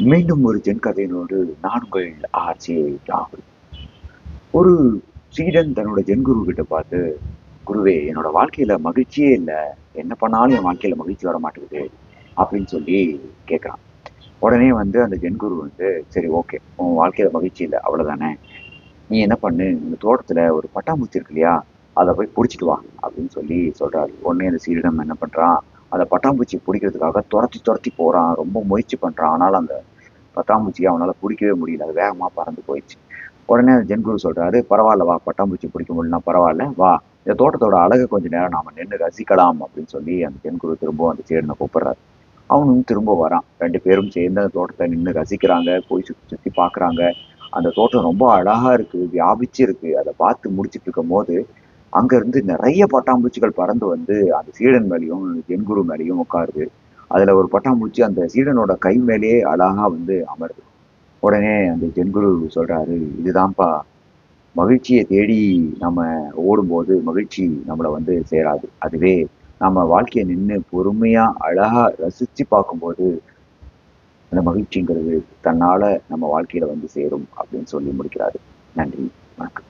மீண்டும் ஒரு ஜென்கதையினோடு நான் உங்கள் ஆர்ஜே ராகுல். ஒரு சீடன் தன்னோட ஜென் குரு கிட்ட பார்த்து குருவே என்னோட வாழ்க்கையில மகிழ்ச்சியே இல்லை. என்ன பண்ணாலும் என் வாழ்க்கையில மகிழ்ச்சி வர மாட்டேங்குது அப்படின்னு சொல்லி கேட்குறான் உடனே வந்து அந்த ஜென் குரு வந்து சரி ஓகே. உன் வாழ்க்கையில மகிழ்ச்சி இல்லை. அவ்வளோதானே நீ என்ன பண்ணு? இந்த தோட்டத்துல ஒரு பட்டாம்பூச்சி இருக்கு இல்லையா? அதை போய் பிடிச்சிட்டு வா அப்படின்னு சொல்லி சொல்றாரு. உடனே அந்த சீடன் என்ன பண்றான்? அந்த பட்டாம்பூச்சி பிடிக்கிறதுக்காக துரத்தி துரத்தி போகிறான் ரொம்ப முயற்சி பண்ணுறான் ஆனால் அந்த பட்டாம்பூச்சியை அவனால் பிடிக்கவே முடியல. அது வேகமாக பறந்து போயிடுச்சு. உடனே அந்த ஜென்குரு சொல்கிறாரு பரவாயில்ல வா பட்டாம்பூச்சி பிடிக்க முடியலனா பரவாயில்ல. வா இந்த தோட்டத்தோட அழகை கொஞ்ச நேரம் நாம நின்று ரசிக்கலாம் அப்படின்னு சொல்லி அந்த ஜென்குரு திரும்ப அந்த சேடனை கூப்பிட்றாரு. அவனும் திரும்ப வரான். ரெண்டு பேரும் சேர்ந்து அந்த தோட்டத்தை நின்று ரசிக்கிறாங்க போய் சுற்றி சுற்றி பார்க்குறாங்க அந்த தோட்டம் ரொம்ப அழகா இருக்கு வியாபிச்சு இருக்கு அதை பார்த்து முடிச்சிட்டு இருக்கும் போது அங்க இருந்து நிறைய பட்டாம்பூச்சிகள் பறந்து வந்து அந்த சீடன் மேலேயும் என்குரு மேலேயும் உட்காருது. அதுல ஒரு பட்டாம்பூச்சி அந்த சீடனோட கை மேலேயே அழகா வந்து அமருது. உடனே அந்த ஜென்குரு சொல்றாரு இதுதான்ப்பா மகிழ்ச்சியை தேடி நம்ம ஓடும்போது மகிழ்ச்சி நம்மளை வந்து சேராது. அதுவே நம்ம வாழ்க்கையை நின்று பொறுமையா அழகா ரசிச்சு பார்க்கும்போது அந்த மகிழ்ச்சிங்கிறது தன்னால நம்ம வாழ்க்கையில வந்து சேரும் அப்படின்னு சொல்லி முடிக்கிறாரு. நன்றி வணக்கம்.